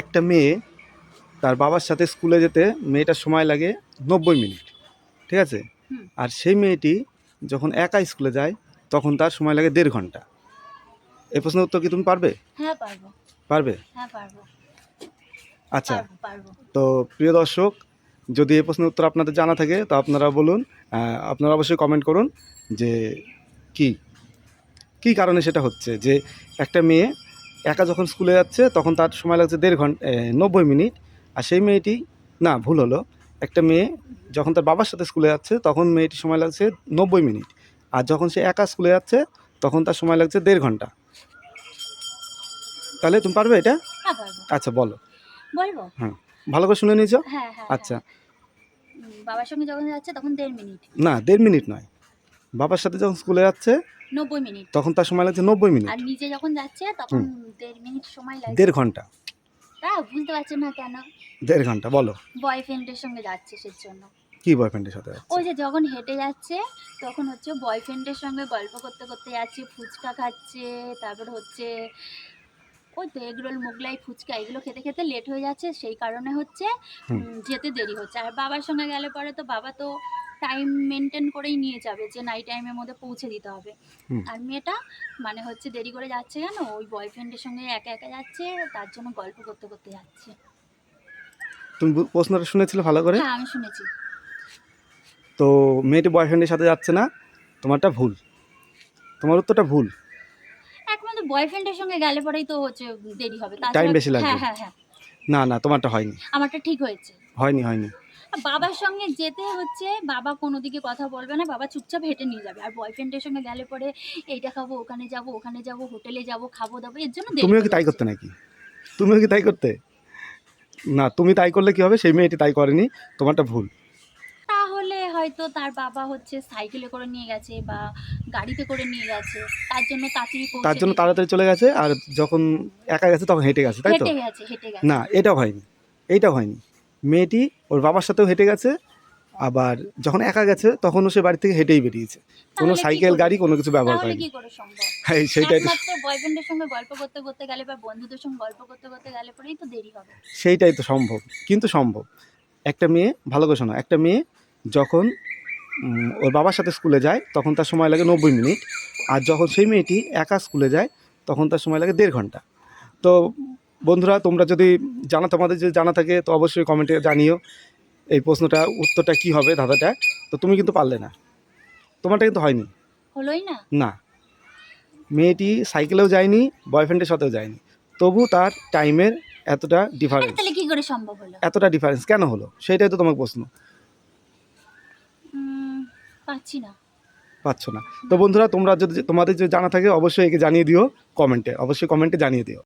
একটা মেয়ে তার বাবার সাথে স্কুলে যেতে মেয়েটার সময় লাগে নব্বই মিনিট ঠিক আছে? আর সেই মেয়েটি যখন একা স্কুলে যায় তখন তার সময় লাগে দেড় ঘণ্টা। এই প্রশ্নের উত্তর কি তুমি পারবে? হ্যাঁ পারব। পারবে? হ্যাঁ পারব। আচ্ছা। তো প্রিয় দর্শক যদি এই প্রশ্নের উত্তর আপনাদের জানা থাকে তো আপনারা বলুন আপনারা অবশ্যই কমেন্ট করুন যে কি কি কারণে সেটা হচ্ছে যে একটা মেয়ে একা যখন স্কুলে যাচ্ছে তখন তার সময় লাগছে দেড় ঘণ্টা নব্বই মিনিট। আর সেই মেয়েটি না ভুল হলো। একটা মেয়ে যখন তার বাবার সাথে স্কুলে যাচ্ছে তখন মেয়েটির সময় লাগছে নব্বই মিনিট। আর যখন সে একা স্কুলে যাচ্ছে তখন তার সময় লাগছে দেড় ঘণ্টা। তাহলে তুমি পারবে এটা? হ্যাঁ আচ্ছা বলো। বলব? ভালো করে শুনে নিয়েছো? হ্যাঁ হ্যাঁ আচ্ছা। হ্যাঁ। বাবার সঙ্গে যখন যাচ্ছে তখন দেড় মিনিট। না দেড় মিনিট নয়। বাবার সাথে যখন স্কুলে যাচ্ছে নব্বই মিনিট। তখন তার সময় লাগছে নব্বই মিনিট। আর নিজে যখন যাচ্ছে তখন দেড় মিনিট সময় লাগে দেড় ঘণ্টা। তা বুঝতে পারছেন না কেন? দেড় ঘণ্টা বলো। বয়ফ্রেন্ডের সঙ্গে যাচ্ছে সের জন্য। কি বয়ফ্রেন্ডের সাথে ওই যে যখন হেঁটে যাচ্ছে তখন হচ্ছে বয়ফ্রেন্ডের সঙ্গে গল্প করতে করতে যাচ্ছে ফুচকা খাচ্ছে তারপর হচ্ছে ওই তো এগরোল মোগলাই ফুচকা এগুলো খেতে খেতে লেট হয়ে যাচ্ছে। সেই কারণে হচ্ছে যেতে দেরি হচ্ছে। আর বাবার সঙ্গে গেলে পরে তো বাবা তো টাইম মেনটেন করেই নিয়ে যাবে যে নাই টাইমের মধ্যে পৌঁছে দিতে হবে। আর মেয়েটা মানে হচ্ছে দেরি করে যাচ্ছে কেন ওই বয়ফ্রেন্ডের সঙ্গে একা একা যাচ্ছে তার জন্য গল্প করতে করতে যাচ্ছে। তুমি প্রশ্নটা শুনেছিলে ভালো করে? হ্যাঁ আমি শুনেছি। তো মেয়েটি বয়ফ্রেন্ডের সাথে যাচ্ছে না? তোমারটা ভুল। তোমার উত্তরটা ভুল। একমাত্র বয়ফ্রেন্ডের সঙ্গে গেলে পরেই তো হচ্ছে দেরি হবে। Time বেশি লাগবে। হ্যাঁ হ্যাঁ হ্যাঁ। না না তোমারটা হয়নি। আমারটা ঠিক হয়েছে। হয়নি হয়নি। বাবার সঙ্গে যেতে হচ্ছে বাবা কোনো দিকে কথা বলবে না বাবা চুপচাপ হেঁটে নিয়ে যাবে। আর বয়ফ্রেন্ডের সঙ্গে গেলে পরে এইটা খাব ওখানে যাব ওখানে যাব হোটেলে যাব খাব দাবো এর জন্য তুমিও কি তাই করতে নাকি? তুমিও কি তাই করতে? না তুমি তাই করলে কি হবে? সেই মেয়েটি তাই করেনি তোমারটা ভুল। তাহলে হয়তো তার বাবা হচ্ছে সাইকেলে করে নিয়ে গেছে বা গাড়িতে করে নিয়ে গেছে তার জন্য তাড়াতাড়ি তার জন্য তাড়াতাড়ি চলে গেছে আর যখন একা গেছে তখন হেঁটে গেছে তাই তো? হেঁটে গেছে হেঁটে গেছে। না এটাও হয়নি এইটাও হয়নি। মেয়েটি ওর বাবার সাথেও হেঁটে গেছে আবার যখন একা গেছে তখনও সে বাড়ি থেকে হেঁটেই বেরিয়েছে। কোনো সাইকেল গাড়ি কোনো কিছু ব্যবহার করেনি। করে হ্যাঁ সেইটাই তো। বয়ফ্রেন্ডের সঙ্গে গল্প করতে করতে গেলে বা বন্ধুদের সঙ্গে গল্প করতে করতে গেলে পরেই তো দেরি হবে। সেইটাই তো সম্ভব। কিন্তু সম্ভব। একটা মেয়ে ভালো করে শোনো একটা মেয়ে যখন ওর বাবার সাথে স্কুলে যায় তখন তার সময় লাগে নব্বই মিনিট। আর যখন সেই মেয়েটি একা স্কুলে যায় তখন তার সময় লাগে দেড় ঘণ্টা। তো বন্ধুরা তোমরা যদি জানা তোমাদের যদি জানা থাকে তো অবশ্যই কমেন্টে জানিও। এই প্রশ্নটা উত্তরটা কি হবে ধাঁধাটা? তো তুমি কিন্তু পারলে না। তোমারটা কিন্তু হয়নি। হলোই না? না। মেয়েটি সাইকেলেও যায়নি বয়ফ্রেন্ডের সাথেও যায়নি। তবু তার টাইমের এতটা ডিফারেন্স তাহলে কি করে সম্ভব হলো? এতটা ডিফারেন্স কেন হলো? সেটাই তো তোমার প্রশ্ন। পাচ্ছি না। পাচ্ছ না। তো বন্ধুরা তোমরা যদি তোমাদের যদি জানা থাকে অবশ্যই একে জানিয়ে দিও কমেন্টে অবশ্যই কমেন্টে জানিয়ে দিও।